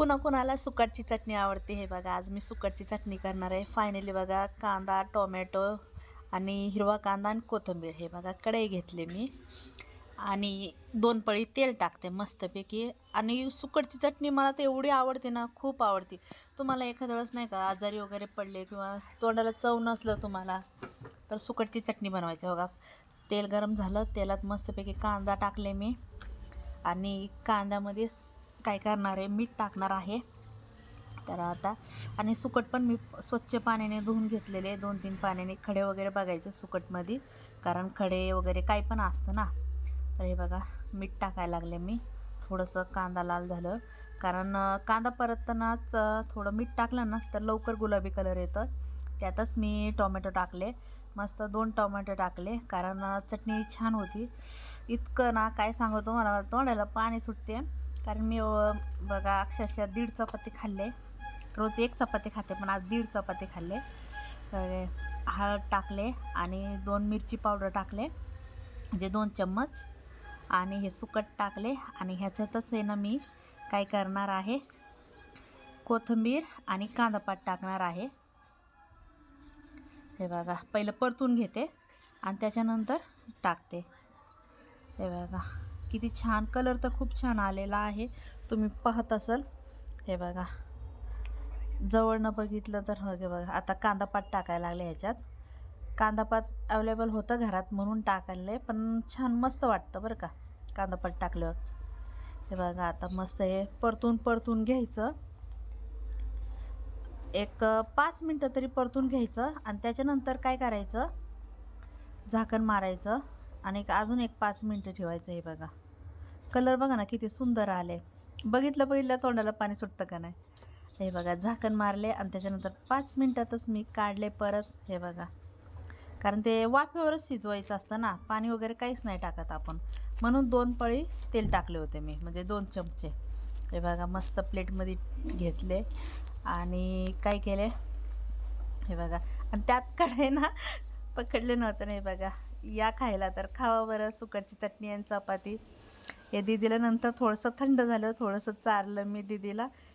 कुणाकुणाला सुकटची चटणी आवडते हे बघा. आज मी सुकटची चटणी करणार आहे. फायनली बघा कांदा टोमॅटो आणि हिरवा कांदा आणि कोथिंबीर हे बघा कढई घेतले मी. आणि दोन पळी तेल टाकते मस्तपैकी. आणि सुकटची चटणी मला तर एवढी आवडते ना खूप आवडते. तुम्हाला एखाद्या वेळेस नाही का आजारी वगैरे पडले किंवा तोंडाला चव नसलं तुम्हाला तर सुकटची चटणी बनवायची बघा. तेल गरम झालं तेलात मस्तपैकी कांदा टाकले मी. आणि कांद्यामध्ये काय करणार आहे? मीठ टाकणार आहे. तर आता आणि सुकट पण मी स्वच्छ पाण्याने धुवून घेतलेले दोन तीन पाण्याने. खडे वगैरे बघायचे सुकटमध्ये. कारण खडे वगैरे काही पण असतं ना. तर हे बघा मीठ टाकायला लागले मी. थोडंसं कांदा लाल झालं. कारण कांदा परततानाच थोडं मीठ टाकलं ना तर लवकर गुलाबी कलर येतं. त्यातच मी टोमॅटो टाकले. मस्त दोन टोमॅटो टाकले. कारण चटणी छान होती. इतकं ना काय सांगतो मला तोंडाला पाणी सुटते. कारण मी बघा अक्षरशः दीड चपाती खाल्ले. रोज एक चपाती खाते पण आज दीड चपाती खाल्ले. तर हळद टाकले आणि दोन मिरची पावडर टाकले जे दोन चम्मच. आणि हे सुकट टाकले आणि ह्याच्यातच आहे ना मी काय करणार आहे? कोथिंबीर आणि कांदापात टाकणार आहे. हे बघा पहिलं परतून घेते आणि त्याच्यानंतर टाकते. हे बघा. किती छान कलर तर खूप छान आलेला आहे. तुम्ही पाहत असाल. हे बघा. जवळनं बघितलं तर हे बघा. आता कांदापात टाकायला लागले ह्याच्यात. कांदापात अवेलेबल होतं घरात म्हणून टाकायला पण छान मस्त वाटतं बरं का. कांदापात टाकल्यावर. हे बघा आता मस्त हे परतून परतून घ्यायचं. एक पाच मिनटं तरी परतून घ्यायचं आणि त्याच्यानंतर काय करायचं? झाकण मारायचं. आणि एक अजून एक पाच मिनटं ठेवायचं हे बघा. कलर बघा ना किती सुंदर आले बघितलं बघितलं तोंडाला पाणी सुटतं का नाही? हे बघा झाकण मारले आणि त्याच्यानंतर पाच मिनटातच मी काढले परत हे बघा. कारण ते वाफेवरच शिजवायचं असतं ना पाणी वगैरे काहीच नाही टाकत आपण. म्हणून दोन पळी तेल टाकले होते मी म्हणजे दोन चमचे. हे बघा मस्त प्लेटमध्ये घेतले आणि काय केले? हे बघा आणि त्यात कडे ना पकडले नव्हतं नाही बघा. या खायला तर खावा बरं सुकटची चटणी आणि चपाती. या दिदीला नंतर थोडंसं थंड झालं थोडंसं चारलं मी दिदीला.